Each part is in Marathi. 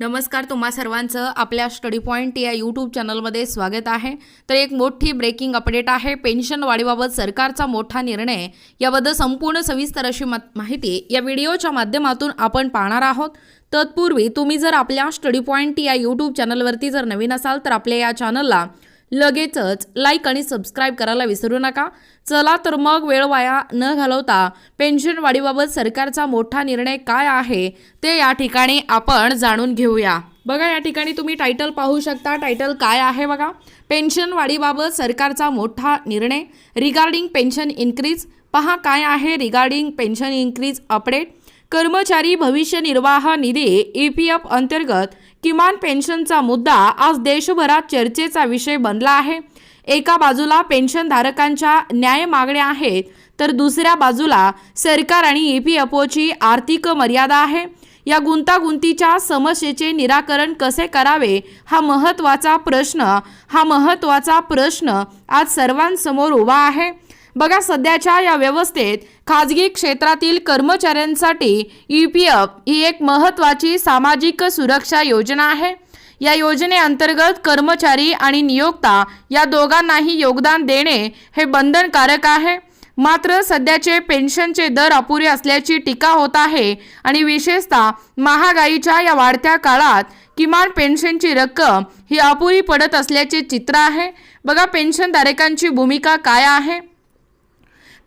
नमस्कार तुम्हा सर्वांचं आपल्या स्टडी पॉईंट या यूट्यूब चॅनलमध्ये स्वागत आहे. तर एक मोठी ब्रेकिंग अपडेट आहे. पेन्शन वाढीबाबत सरकारचा मोठा निर्णय. याबद्दल संपूर्ण सविस्तर अशी माहिती या व्हिडिओच्या माध्यमातून आपण पाहणार आहोत. तत्पूर्वी तुम्ही जर आपल्या स्टडी पॉईंट या यूट्यूब चॅनलवरती जर नवीन असाल तर आपल्या या चॅनलला लगेचच लाईक आणि सबस्क्राईब करायला विसरू नका. चला तर मग वेळ वाया न घालवता पेन्शन वाढीबाबत सरकारचा मोठा निर्णय काय आहे ते या ठिकाणी आपण जाणून घेऊया. बघा या ठिकाणी तुम्ही टायटल पाहू शकता. टायटल काय आहे बघा? पेन्शन वाढीबाबत सरकारचा मोठा निर्णय. रिगार्डिंग पेन्शन इन्क्रीज पहा काय आहे रिगार्डिंग पेन्शन इन्क्रीज अपडेट कर्मचारी भविष्य निर्वाह निधी ई पी एफ अंतर्गत किमान पेन्शनचा मुद्दा आज देशभरात चर्चेचा विषय बनला आहे. एका बाजूला पेन्शनधारकांच्या न्याय मागण्या आहेत तर दुसऱ्या बाजूला सरकार आणि ई पी एफ ओची आर्थिक मर्यादा आहे. या गुंतागुंतीच्या समस्येचे निराकरण कसे करावे हा महत्त्वाचा प्रश्न हा महत्त्वाचा प्रश्न आज सर्वांसमोर उभा आहे. बघा सध्याच्या या व्यवस्थेत खाजगी क्षेत्रातील कर्मचाऱ्यांसाठी ई पी एफ ही एक महत्त्वाची सामाजिक सुरक्षा योजना आहे. या योजनेअंतर्गत कर्मचारी आणि नियोक्ता या दोघांनाही योगदान देणे हे बंधनकारक आहे. मात्र सध्याचे पेन्शनचे दर अपुरे असल्याची टीका होत आहे आणि विशेषतः महागाईच्या या वाढत्या काळात किमान पेन्शनची रक्कम ही अपुरी पडत असल्याचे चित्र आहे. बघा पेन्शनधारकांची भूमिका काय आहे?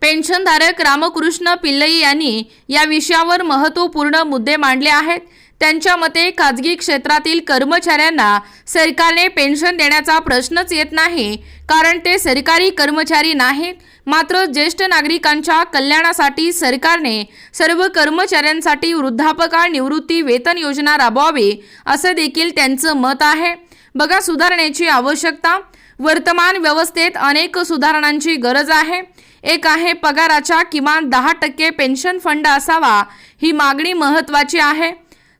पेन्शनधारक रामकृष्ण पिल्लई यांनी या विषयावर महत्त्वपूर्ण मुद्दे मांडले आहेत. त्यांच्या मते खाजगी क्षेत्रातील कर्मचाऱ्यांना सरकारने पेन्शन देण्याचा प्रश्नच येत नाही कारण ते सरकारी कर्मचारी नाहीत. मात्र ज्येष्ठ नागरिकांच्या कल्याणासाठी सरकारने सर्व कर्मचाऱ्यांसाठी वृद्धापकाळ निवृत्ती वेतन योजना राबवावी असं देखील त्यांचं मत आहे. बघा सुधारण्याची आवश्यकता. वर्तमान व्यवस्थेत अनेक सुधारणांची गरज आहे. एक आहे पगाराच्या किमान दहा टक्के पेन्शन फंड असावा ही मागणी महत्त्वाची आहे.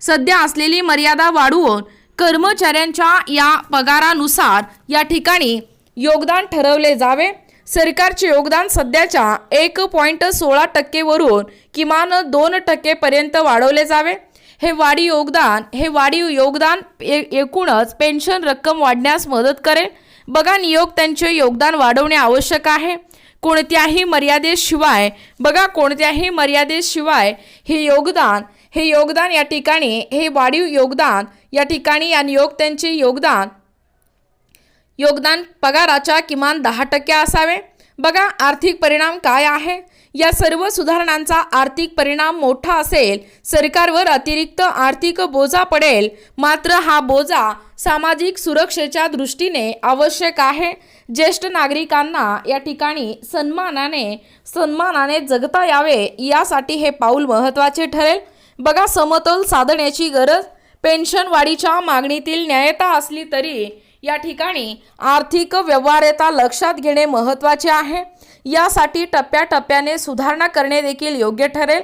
सध्या असलेली मर्यादा वाढवून कर्मचाऱ्यांच्या या पगारानुसार या ठिकाणी योगदान ठरवले जावे. सरकारचे योगदान सध्याच्या एक पॉईंट सोळा टक्केवरून किमान दोन टक्केपर्यंत वाढवले जावे. हे वाढीव योगदान हे वाढीव योगदान एकूणच पेन्शन रक्कम वाढण्यास मदत करेल. बघा नियोक्त्यांचे योगदान वाढवणे आवश्यक आहे. कोणत्याही मर्यादेशिवाय बघा कोणत्याही मर्यादेशिवाय हे योगदान हे योगदान या ठिकाणी हे वाढीव योगदान या ठिकाणी या नियोक्त्यांचे योगदान योगदान पगाराच्या किमान दहा टक्के असावे. बघा आर्थिक परिणाम काय आहे? या सर्व सुधारणांचा आर्थिक परिणाम मोठा असेल सरकारवर अतिरिक्त आर्थिक बोजा पडेल मात्र हा बोजा सामाजिक सुरक्षेच्या दृष्टीने आवश्यक आहे. ज्येष्ठ नागरिकांना या ठिकाणी सन्मानाने सन्मानाने जगता यावे यासाठी हे पाऊल महत्त्वाचे ठरेल. बघा समतोल साधण्याची गरज पेन्शन वाढीच्या मागणीतील न्यायता असली तरी या ठिकाणी आर्थिक व्यवहार्यता लक्षात घेणे महत्त्वाचे आहे. यासाठी टप्प्याटप्प्याने सुधारणा करणे देखील योग्य ठरेल.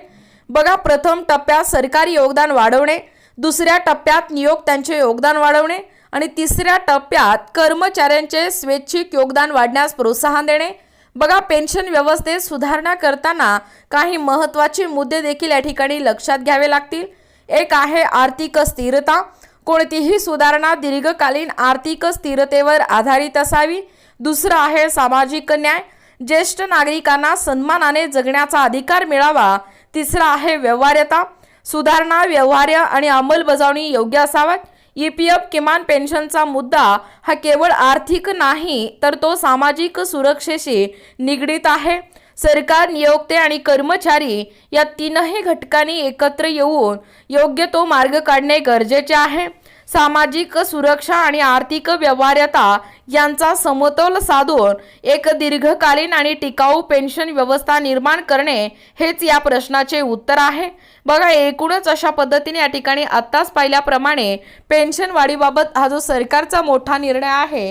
बघा प्रथम टप्प्यात सरकारी योगदान वाढवणे दुसऱ्या टप्प्यात नियोक्त्यांचे योगदान वाढवणे आणि तिसऱ्या टप्प्यात कर्मचाऱ्यांचे स्वैच्छिक योगदान वाढण्यास प्रोत्साहन देणे. बघा पेन्शन व्यवस्थेत सुधारणा करताना काही महत्त्वाचे मुद्दे देखील या ठिकाणी लक्षात घ्यावे लागतील. एक आहे आर्थिक स्थिरता. कोणतीही सुधारणा दीर्घकालीन आर्थिक स्थिरतेवर आधारित असावी. दुसरं आहे सामाजिक न्याय. ज्येष्ठ नागरिकांना सन्मानाने जगण्याचा अधिकार मिळावा. तिसरा आहे व्यवहार्यता. सुधारणा व्यवहार्य आणि अंमलबजावणी योग्य असाव्यात ई पी एफ किमान पेन्शनचा मुद्दा हा केवळ आर्थिक नाही तर तो सामाजिक सुरक्षेशी निगडीत आहे. सरकार नियोक्ते आणि कर्मचारी या तीनही घटकांनी एकत्र येऊन योग्य तो मार्ग काढणे गरजेचे आहे. सामाजिक सुरक्षा आणि आर्थिक व्यवहार्यता यांचा समतोल साधून एक दीर्घकालीन आणि टिकाऊ पेन्शन व्यवस्था निर्माण करणे हेच या प्रश्नाचे उत्तर आहे. बघा एकूणच अशा पद्धतीने या ठिकाणी आत्ताच पाहिल्याप्रमाणे पेन्शन वाढीबाबत हा जो सरकारचा मोठा निर्णय आहे